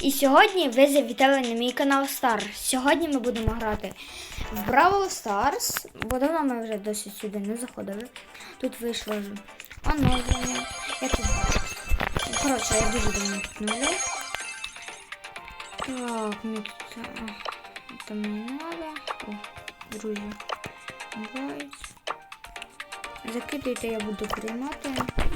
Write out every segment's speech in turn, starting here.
І сьогодні ви завітали на мій канал Star. Сьогодні ми будемо грати в Бравл Stars, бо давно ми вже досить сюди не заходили. Тут вийшло ж оновлення. Я тут... Коротше, я дуже давно тут грав. Так, мені тут... а, Там не треба. О, друзі. Бувають. Закидуйте, я буду приймати,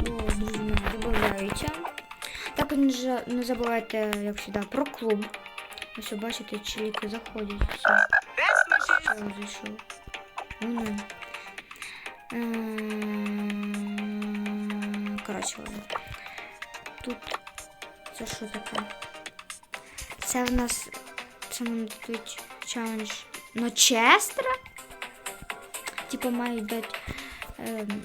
бо друзі додаються. Також не за- не забувайте, як завжди, про клуб. Ось бачите, чоловіки заходять. Все. Все, зайшов. Ну, ну. Коротше, ладно. Тут це що таке? Це в нас. Це нам дадуть челендж Ночестра? Типа мають дати. Ем...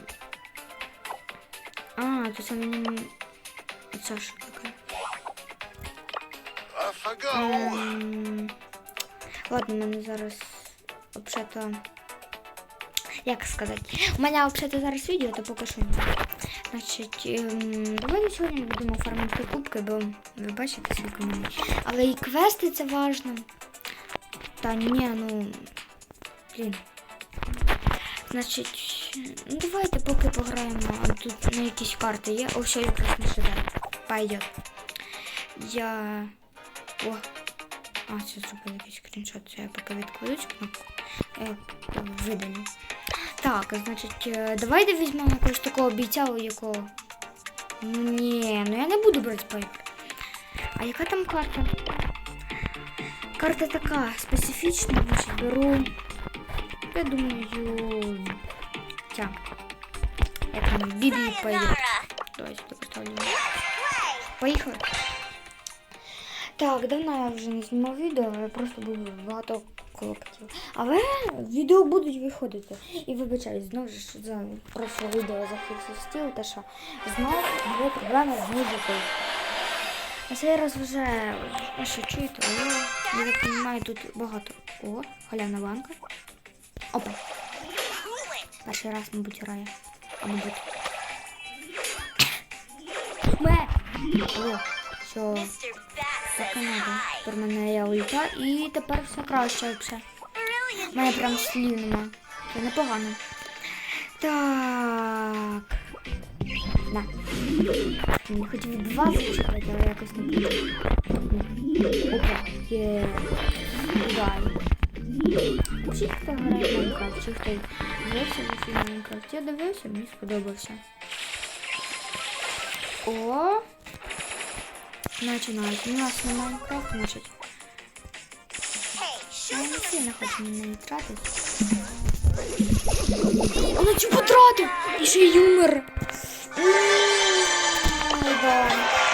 А, то це мені. Це що таке? Ем, Ладно, мене зараз взагалі. Як сказати? У мене взагалі зараз відео, то поки що ні. Значить, ем, давайте сьогодні будемо оформити кубки, бо ви бачите скільки в мене. Але і квести це важно. Та ні, ну. Блін. Значить, ну давайте поки пограємо. А Тут на якісь карти є. О, все, якраз не сюди. Пойдет. Я. О. А, це зробив якийсь скріншот. Це я поки відкладу кнопку. Е, видалю. Так, значить, е, давайте візьмемо якогось такого бійця, у якого. Ну ні, ну я не буду брати пайпер. А яка там карта? Карта така специфічна, значить беру. Я думаю. Ця. Як там бібі пойде. Давайте поставлю. Поїхали. Так, давно я вже не знімав відео, я просто був багато колоктів. Але відео будуть виходити. І вибачаюсь, знову ж за прошле відео за стіл, те що знову були проблеми з музикою. На цей вже що чуєте, але я так розумію, тут багато. О, халявна банка. Опа. Перший раз, мабуть, грає. А мабуть. О, все. Так і надо. Тепер мене є ульта і тепер все краще все. У мене прям слів нема. Це непогано. Так. На. Мені хотів два зачекати, але якось не буде. Опа. Є. Удай. Всі, хто грає в Майнкрафт, чи хто дивився за фільм Майнкрафт. Я дивився, мені сподобався. О! Починають. У нас не Майнкрафт, значить. Я не сильно хочу на неї тратити. А на цю потратив! І ще й. Ай, да.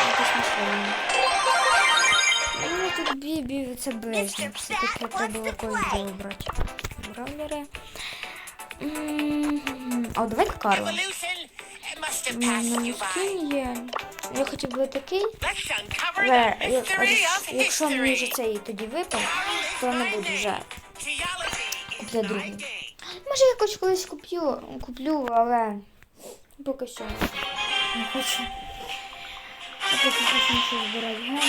Якось не сильно. Ну, тут бібі, це бездна. Все-таки треба було когось добрати. Бравлери. А давайте Карла. By. скін є. Я хотів би такий. Але як- якщо мені вже цей тоді випав, то не буду вже my другий. Може якось колись куплю, куплю, але поки що не хочу. Я поки хочу щось збирати гени.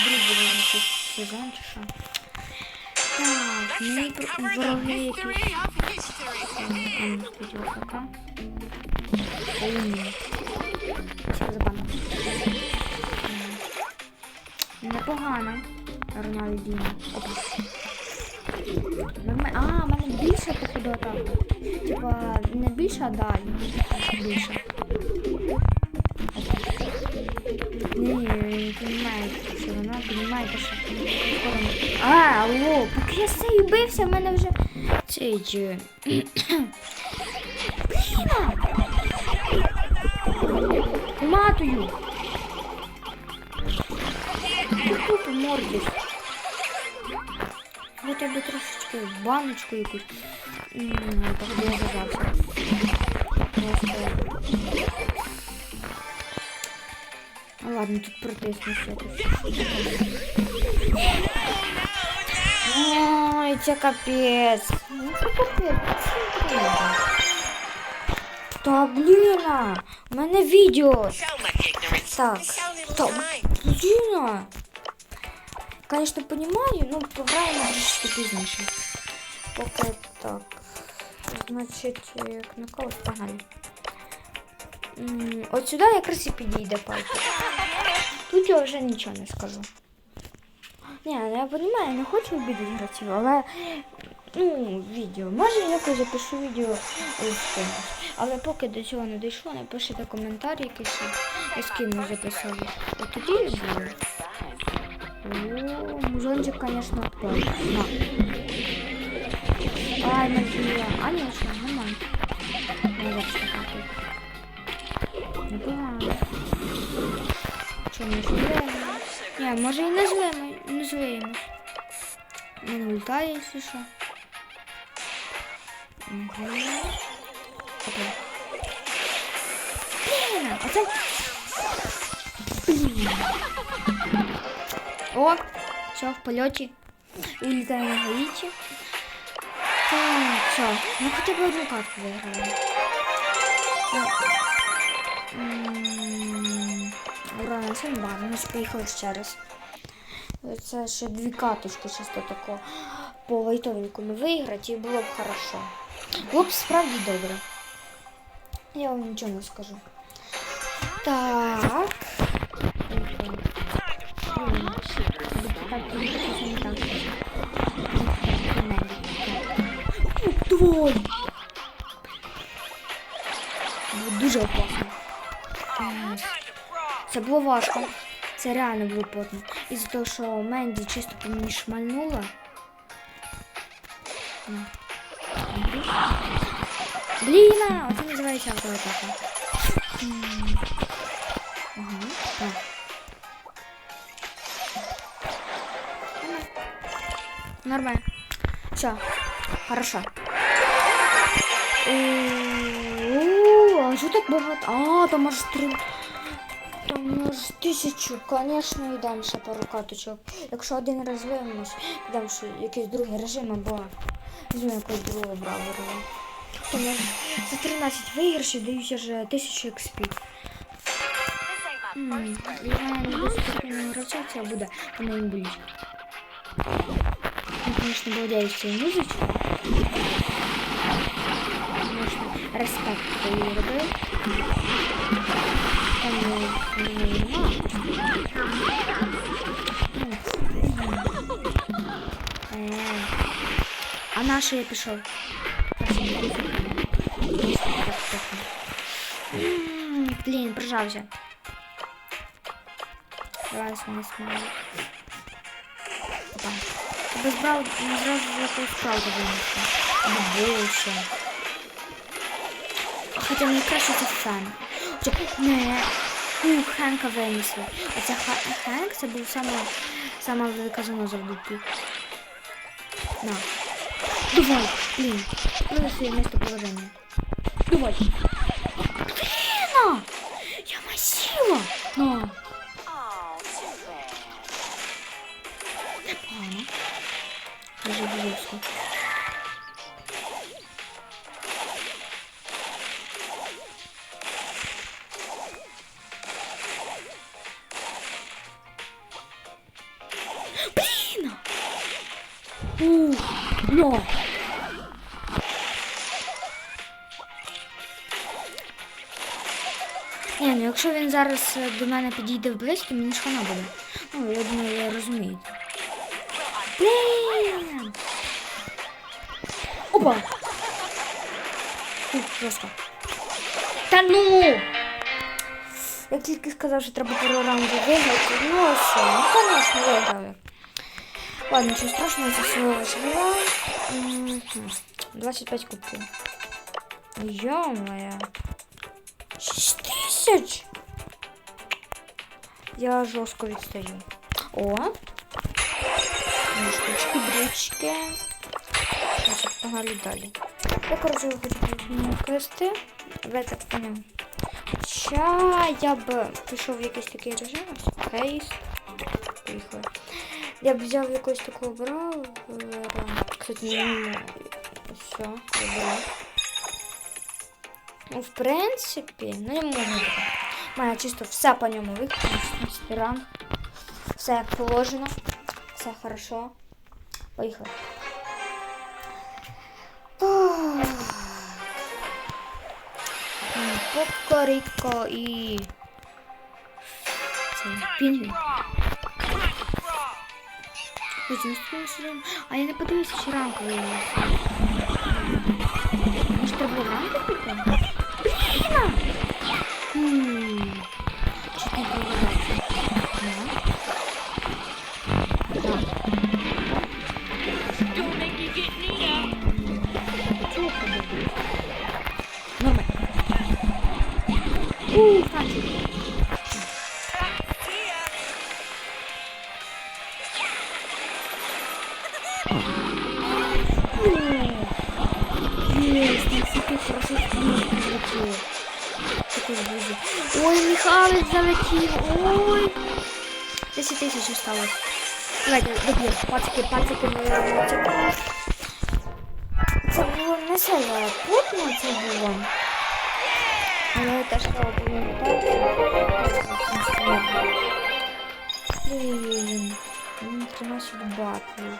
Вдруг буде якийсь сезон чи що. Так, про- вороги якісь. Mystery of history. М, м, стоїть висока. Умні. Всіх забанив. М. Непогано. Рональдіно. Опа. А, в мене більше походу атака. Типа не більше, а далі. Більше. Ні, розумієте, що вона розумієте, що А, алло, поки я з цією бився, в мене вже цей же. Матую! Купу мордиш. Хоча б трошечки баночку якусь. М, Так я зажався. Просто. Ну ладно, тут протиснуся. Ой, це капець. Ну це капець. Та блін, у мене відео. So much ignorance. Так, in so little стоп. time. Блін. Звісно, розумію, ну пограємо трішки пізніше. Поки так. Значить, як на когось погнали. М, От сюди якраз і підійде пальчик. Тут я вже нічого не скажу. Ні, ну я розумію, я не хочу обідати гравців, але ну, відео. Може я якось запишу відео з кимось. Але поки до цього не дійшло, напишіть коментар якийсь, з ким ми записали. От тоді буде. О, музончик, конечно, впав. На. Ай, Надія. А ні, що, нормально. Не зараз скакати. Непогано. Що, не злимо? Ні, може і не злимо, не злимо. Не улітає, якщо що. Угу. Блін, а це... Блін. О, все, в польоті. Улітає на Гаїті. Так, все. Ну хоча б одну карту виграли. Ну, м, Ура, на цьому бар. Ми поїхали ще раз. Це ще дві каточки чисто тако по лайтовенькому виграти і було б хорошо. Було б справді добре. Я вам нічого не скажу. Так. Це так. Дуже опасно. Це було важко. Це реально було потно. Із-за того, що Менді чисто по мені шмальнула. Блін, оце називається автоатака. Ага, так. Нормально. Все, хорошо. О, а що так багато? А, там аж три. Там аж тисячу. Звісно, йдемо ще пару каточок. Якщо один раз вивимось, йдемо ще якийсь другий режим або візьмемо якогось другого бравору. Тому за 13 виграшів дають вже 1000 XP. М, Я не буду спокійно гравця, це буде по моїм боліть. Ну, конечно, владею цією музичкою. Конечно, респект твої робив. Там не, не, нема. Е, А на що я пішов? М, Блін, прижався. Давай не смаю. Опа. Без брав, не зразу за якусь правду винести. Не більше. Хоча мені краще це фен. Хоча, не, ну, Хенка винесли. Оце Ха- Хенк, це був саме, саме велика заноза в дупі. На. Давай, блін. Ну, своє місто положення. Давай. Блін! Я масіла! На. Непогано. Дуже близько. Блін! Ух, но. Якщо він зараз е, до мене підійде вблизько, мені ж буде. Ну, я думаю, я розумію. Блін! Опа! Ух, жорстко. Та ну! Я тільки сказав, що треба пару раундів виграти. Ну, що? Ну, звісно, виграли. Ладно, нічого страшного, це всього лише 25 кубків. Йо-моє. 6 тисяч! Я жорстко відстаю. О! Штучки, брючки. Значить, погнали далі. Я, коротше, хочу квести. Ви так поняв. Хоча я б пішов в якийсь такий режим. ось, Поїхали. Я б взяв якогось такого бравера. Кстати, не все. Ну, в принципі, ну не можна. Мене чисто все по ньому. Ранг. Все як положено. Це хорошо. М, Покоріко і... Це. А я не подивився, чи ранку виявилося. Може, треба було ранку піти? Блін! Thank you. Такой. Ой, Михалыч залетел. Ой. 10 тысяч осталось. Давайте, доб'ємо. Пацики, пацики, пацики. Це було не сильно плотно, це було. Але теж треба пам'ятати. Блін. Мені треба сюди батли.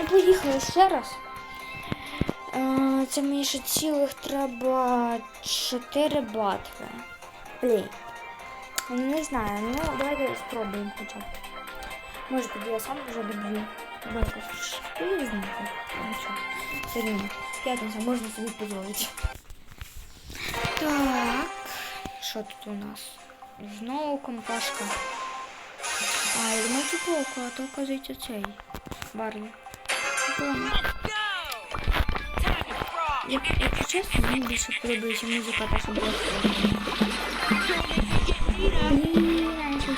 Ну, поїхали ще раз. Е, Це мені ще цілих треба 4 батви. Блін. Ну, Не знаю, ну давайте спробуємо хоча б. Може тоді я сам вже доб'ю. Або якось пізно. Нічого. Все рівно. П'ятниця можна собі дозволити. Так. Що тут у нас? Знову компашка. А, я думаю, футболку, а то оказується цей. Барлі. Прикольно. Go. Time to frog. Як, якщо чесно, мені більше подобається музика та що була Блін, а я ще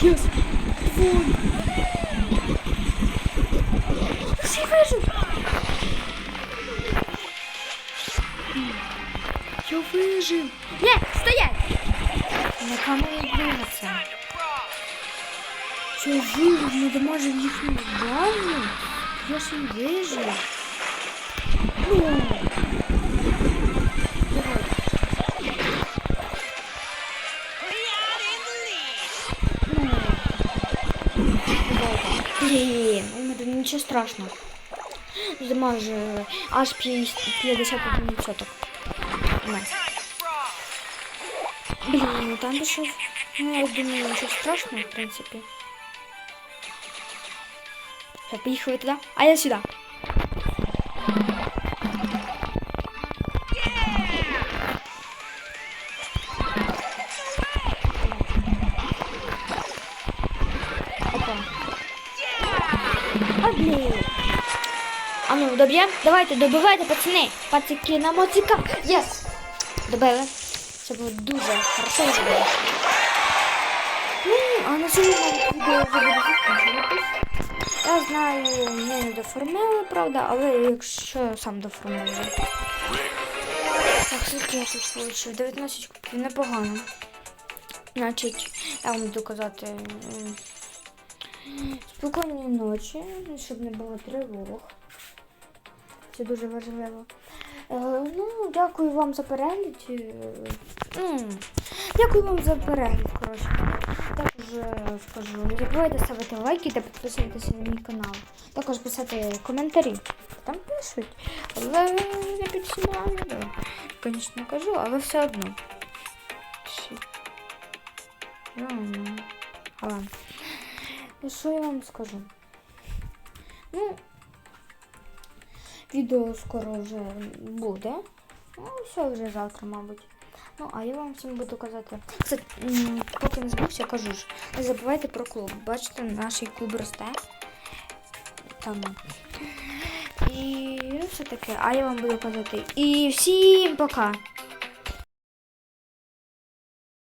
Єс! Вон! Всі вижив! Я вижив! Ні, стоять! На камері двигаться. Time to frog. Що вижив, ми доможемо їхню базу? Я ж і вижив. Ну. Давай. We out in the lead. Ну. Давай. Блін, ну, це нічого страшного. Замаже аж 51%. Давай. Time to frog. Блін, ну там пішов. Ну, я думаю, нічого страшного, в принципі. Все, поїхали туди, а я сюди. Ну, доб'ємо? Давайте, добивайте, пацани. Пацики на моциках. Єс! Добили. Це було дуже хорошо. Ну, а на. Я знаю, ми не доформили, правда, але якщо я сам доформив. Так, скільки я тут получив? 19 кубків, непогано. Значить, я вам буду казати спокійної ночі, щоб не було тривог. Це дуже важливо. Е, ну, дякую вам за перегляд. Е, дякую вам за перегляд, коротше. Також е, скажу, не забувайте ставити лайки та підписуватися на мій канал. Також писати коментарі. Там пишуть. Але я під. Звісно, кажу, але все одно. Ну, що я вам скажу? Ну, відео скоро вже буде. Ну, все вже завтра, мабуть. Ну, а я вам всім буду казати. Кстати, поки не збувся, кажу ж. Не забувайте про клуб. Бачите, наш клуб росте. Там. І все таке. А я вам буду казати. І всім пока!